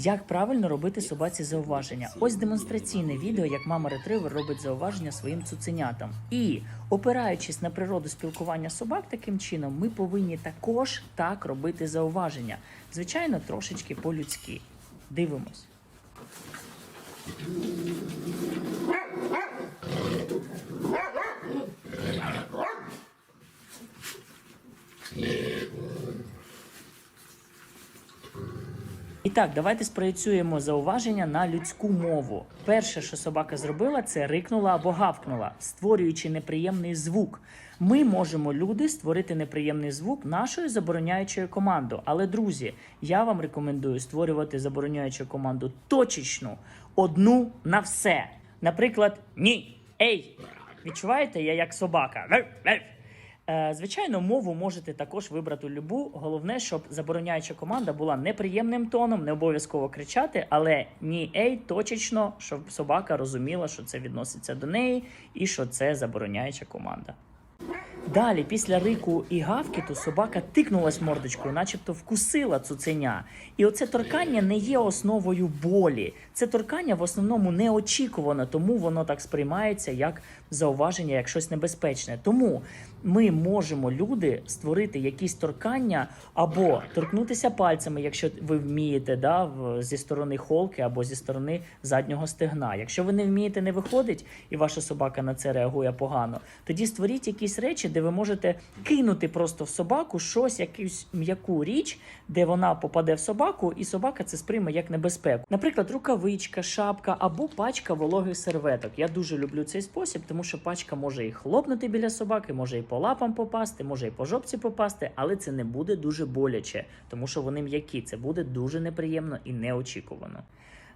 Як правильно робити собаці зауваження? Ось демонстраційне відео, як мама ретривер робить зауваження своїм цуценятам. І опираючись на природу спілкування собак таким чином, ми повинні також так робити зауваження. Звичайно, трошечки по-людськи. Дивимось. Так, давайте спроєцюємо зауваження на людську мову. Перше, що собака зробила, це рикнула або гавкнула, створюючи неприємний звук. Ми можемо, люди, створити неприємний звук нашою забороняючою командою. Але, друзі, я вам рекомендую створювати забороняючу команду точечну, одну на все. Наприклад, ні, ей. Відчуваєте, я як собака. Е, Звичайно, мову можете також вибрати любу. Головне, щоб забороняюча команда була неприємним тоном, не обов'язково кричати, але ні ей, точечно, щоб собака розуміла, що це відноситься до неї і що це забороняюча команда. Далі, після рику і гавкіту, собака тикнулась мордочкою, начебто вкусила цуценя. І оце торкання не є основою болі. Це торкання в основному неочікувано, тому воно так сприймається як зауваження, як щось небезпечне. Тому ми можемо, люди, створити якісь торкання або торкнутися пальцями, якщо ви вмієте, да, зі сторони холки або зі сторони заднього стегна. Якщо ви не вмієте, не виходить, і ваша собака на це реагує погано, тоді створіть якісь речі, де ви можете кинути просто в собаку щось, якусь м'яку річ, де вона попаде в собаку, і собака це сприйме як небезпеку. Наприклад, рукавичка, шапка або пачка вологих серветок. Я дуже люблю цей спосіб, тому що пачка може і хлопнути біля собаки, може і по лапам попасти, може і по жопці попасти, але це не буде дуже боляче, тому що вони м'які. Це буде дуже неприємно і неочікувано.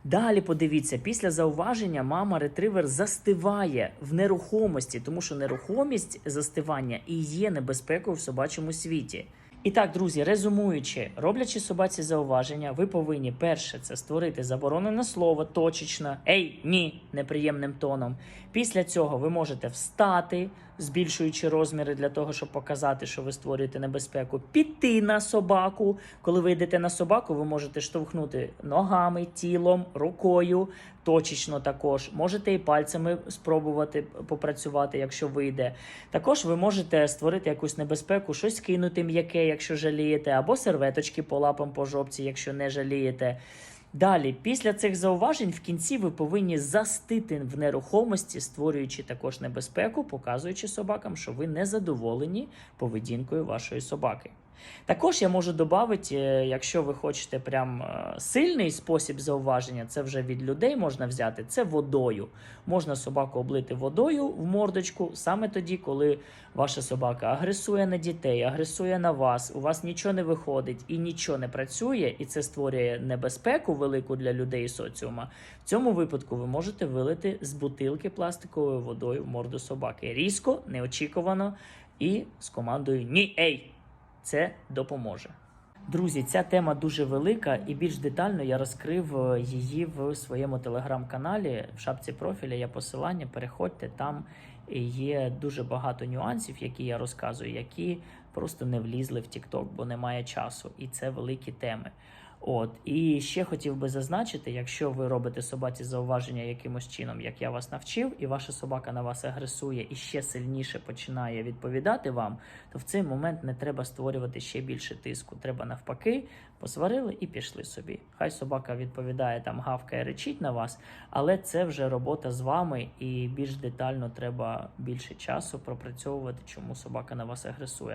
Далі подивіться, після зауваження мама ретривер застиває в нерухомості, тому що нерухомість застивання і є небезпекою в собачому світі. І так, друзі, резумуючи, роблячи собаці зауваження, ви повинні перше це створити заборонене слово точечно, ей, ні, неприємним тоном. Після цього ви можете встати, збільшуючи розміри для того, щоб показати, що ви створюєте небезпеку, піти на собаку. Коли ви йдете на собаку, ви можете штовхнути ногами, тілом, рукою, точечно також. Можете і пальцями спробувати попрацювати, якщо вийде. Також ви можете створити якусь небезпеку, щось кинути м'яке, якщо жалієте, або серветочки по лапам по жопці, якщо не жалієте. Далі, після цих зауважень, в кінці ви повинні застити в нерухомості, створюючи також небезпеку, показуючи собакам, що ви не задоволені поведінкою вашої собаки. Також я можу додати, якщо ви хочете прям е, сильний спосіб зауваження, це вже від людей можна взяти, це водою. Можна собаку облити водою в мордочку саме тоді, коли ваша собака агресує на дітей, агресує на вас, у вас нічого не виходить і нічого не працює, і це створює небезпеку велику для людей і соціума. В цьому випадку ви можете вилити з бутилки пластиковою водою в морду собаки. Різко, неочікувано і з командою Ні, ей! Це допоможе. Друзі, ця тема дуже велика і більш детально я розкрив е, її в своєму телеграм-каналі. В шапці профіля є посилання. Переходьте там є дуже багато нюансів, які я розказую, які просто не влізли в TikTok, бо немає часу, і це великі теми. От і ще хотів би зазначити, якщо ви робите собаці зауваження якимось чином, як я вас навчив, і ваша собака на вас агресує і ще сильніше починає відповідати вам, то в цей момент не треба створювати ще більше тиску. Треба навпаки, посварили і пішли собі. Хай собака відповідає там, гавкає, речить на вас, але це вже робота з вами, і більш детально треба більше часу пропрацьовувати, чому собака на вас агресує.